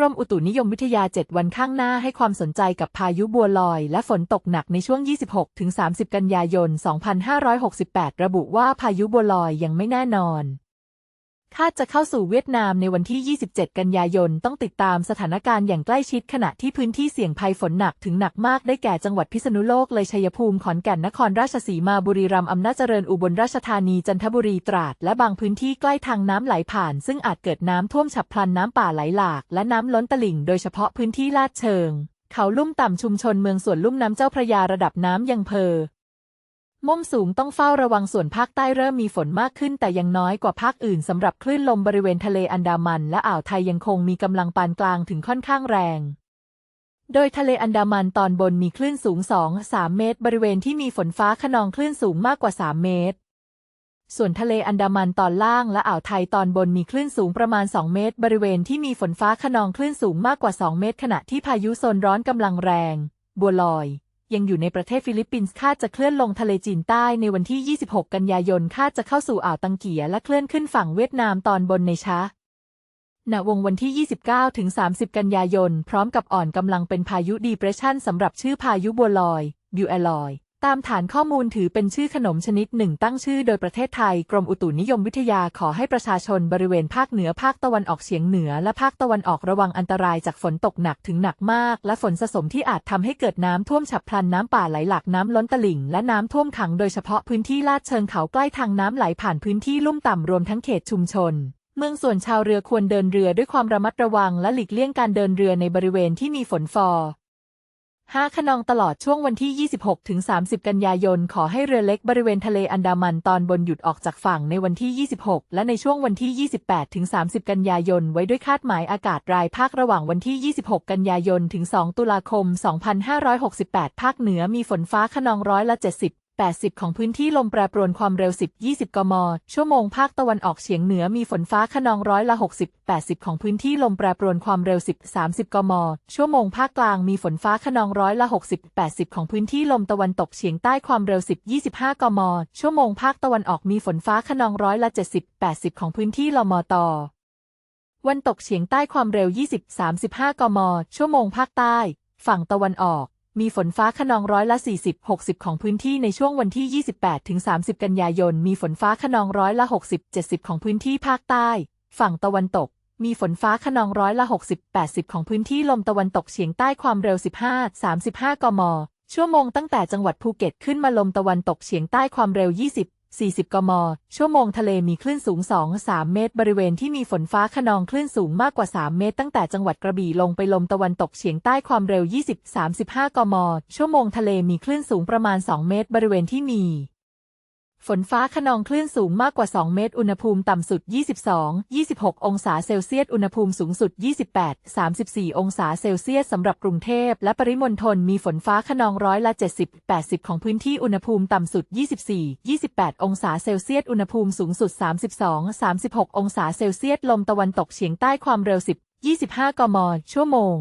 กรมอุตุนิยมวิทยา 7 วันข้างหน้าให้ความสนใจกับพายุบัวลอย และฝนตกหนักในช่วง 26-30 กันยายน 2568 ระบุว่าพายุบัวลอยยังไม่แน่นอน คาดจะเข้าสู่เวียดนามในวันที่ 27 กันยายน ต้องติดตามสถานการณ์อย่างใกล้ชิดขณะที่พื้นที่เสี่ยงภัยฝนหนักถึงหนักมากได้แก่จังหวัดพิษณุโลก เลยชัยภูมิ ขอนแก่น นครราชสีมา บุรีรัมย์ อำนาจเจริญ อุบลราชธานี จันทบุรี ตราด และบางพื้นที่ใกล้ทางน้ำไหลผ่าน ซึ่งอาจเกิดน้ำท่วมฉับพลัน น้ำป่าไหลหลาก และน้ำล้นตลิ่ง โดยเฉพาะพื้นที่ลาดเชิง เขาลุ่มต่ำชุมชนเมืองส่วนลุ่มน้ำเจ้าพระยาระดับน้ำยังเพอ ม่มสูงต้องเฝ้าระวังส่วนภาคใต้เริ่มมีฝนมากขึ้น แต่ยังน้อยกว่าภาคอื่นสำหรับคลื่นลมบริเวณทะเลอันดามันและอ่าวไทยยังคงมีกำลังปานกลางถึงค่อนข้างแรง โดยทะเลอันดามันตอนบนมีคลื่นสูง 2-3 เมตร บริเวณที่มีฝนฟ้าขนองคลื่นสูงมากกว่า 3 เมตร ส่วนทะเลอันดามันตอนล่างและอ่าวไทยตอนบนมีคลื่นสูงประมาณ 2 เมตร บริเวณที่มีฝนฟ้าขนองคลื่นสูงมากกว่า 2 เมตร ขณะที่พายุโซนร้อนกำลังแรง บัวลอย ยังอยู่ในประเทศฟิลิปปินส์คาดจะเคลื่อนลงทะเลจีนใต้ในวันที่ 26 กันยายนคาดจะเข้าสู่อ่าวตังเกียและเคลื่อนขึ้นฝั่งเวียดนามตอนบนในช้าณวงวันที่ 29 ถึง 30 กันยายน พร้อมกับอ่อนกำลังเป็นพายุดีเพรสชันสำหรับชื่อพายุบัวลอยบิวแอลอย ตามฐานข้อมูลถือเป็นชื่อขนมชนิดหนึ่งตั้งชื่อโดยประเทศไทย กรมอุตุนิยมวิทยาขอให้ประชาชนบริเวณภาคเหนือภาคตะวันออกเฉียงเหนือ และภาคตะวันออกระวังอันตรายจากฝนตกหนักถึงหนักมาก และฝนสะสมที่อาจทำให้เกิดน้ำท่วมฉับพลันน้ำป่าไหลหลากน้ำล้นตลิ่ง และน้ำท่วมขังโดยเฉพาะพื้นที่ลาดเชิงเขาใกล้ทางน้ำไหลผ่านพื้นที่ลุ่มต่ำรวมทั้งเขตชุมชนเมืองส่วนชาวเรือควรเดินเรือด้วยความระมัดระวังและหลีกเลี่ยงการเดินเรือในบริเวณที่มีฝนฟอ ห้าขนองตลอดช่วงวันที่ 26-30 กันยายน ขอให้เรือเล็กบริเวณทะเลอันดามันตอนบนหยุดออกจากฝั่งในวันที่ 26 และในช่วงวันที่ 28-30 กันยายน ไว้ด้วยคาดหมายอากาศรายภาคระหว่างวันที่ 26 กันยายน ถึง 2 ตุลาคม 2568 ภาคเหนือมีฝนฟ้าขนองร้อยละ 70 80 ของพื้นที่ลมแปรปรวนความเร็ว 10-20 กม ชั่วโมงภาคตะวันออกเฉียงเหนือมีฝนฟ้าขนองร้อยละ 60 80 ของพื้นที่ลมแปรปรวนความเร็ว 10-30 กม ชั่วโมงภาคกลางมีฝนฟ้าขนองร้อยละ 60 80 ของพื้นที่ลมตะวันตกเฉียงใต้ความเร็ว 10-25 กม ชั่วโมงภาคตะวันออกมีฝนฟ้าขนองร้อยละ 70 80 ของพื้นที่ลมตวันตกเฉียงใต้ความเร็ว 20-35 กม ชั่วโมงภาคใต้ ฝั่งตะวันออก มีฝนฟ้าขนองร้อยละ 40-60 ของพื้นที่ในช่วงวันที่ 28-30 กันยายน มีฝนฟ้าขนองร้อยละ 60-70 ของพื้นที่ภาคใต้ ฝั่งตะวันตก มีฝนฟ้าขนองร้อยละ 60-80 ของพื้นที่ลมตะวันตกเฉียงใต้ความเร็ว 15-35 กม ชั่วโมงตั้งแต่จังหวัดภูเก็ตขึ้นมาลมตะวันตกเฉียงใต้ความเร็ว 20 40 กม ชั่วโมงทะเลมีคลื่นสูง 2-3 เมตร บริเวณที่มีฝนฟ้าขนองคลื่นสูงมากกว่า 3 เมตร ตั้งแต่จังหวัดกระบี่ลงไปลมตะวันตกเฉียงใต้ความเร็ว 20-35 กม ชั่วโมงทะเลมีคลื่นสูงประมาณ 2 เมตร บริเวณที่มี ฝนฟ้าขนองคลื่นสูงมากกว่า 2 เมตร อุณหภูมิต่ำสุด 22-26 องศาเซลเซียส อุณหภูมิสูงสุด 28-34 องศาเซลเซียสสำหรับกรุงเทพและปริมณฑลมีฝนฟ้าขนองร้อยละ 70-80 ของพื้นที่ อุณหภูมิต่ำสุด 24-28 องศาเซลเซียส อุณหภูมิสูงสุด 32-36 องศาเซลเซียส ลมตะวันตกเฉียงใต้ความเร็ว 10-25 กม ชั่วโมง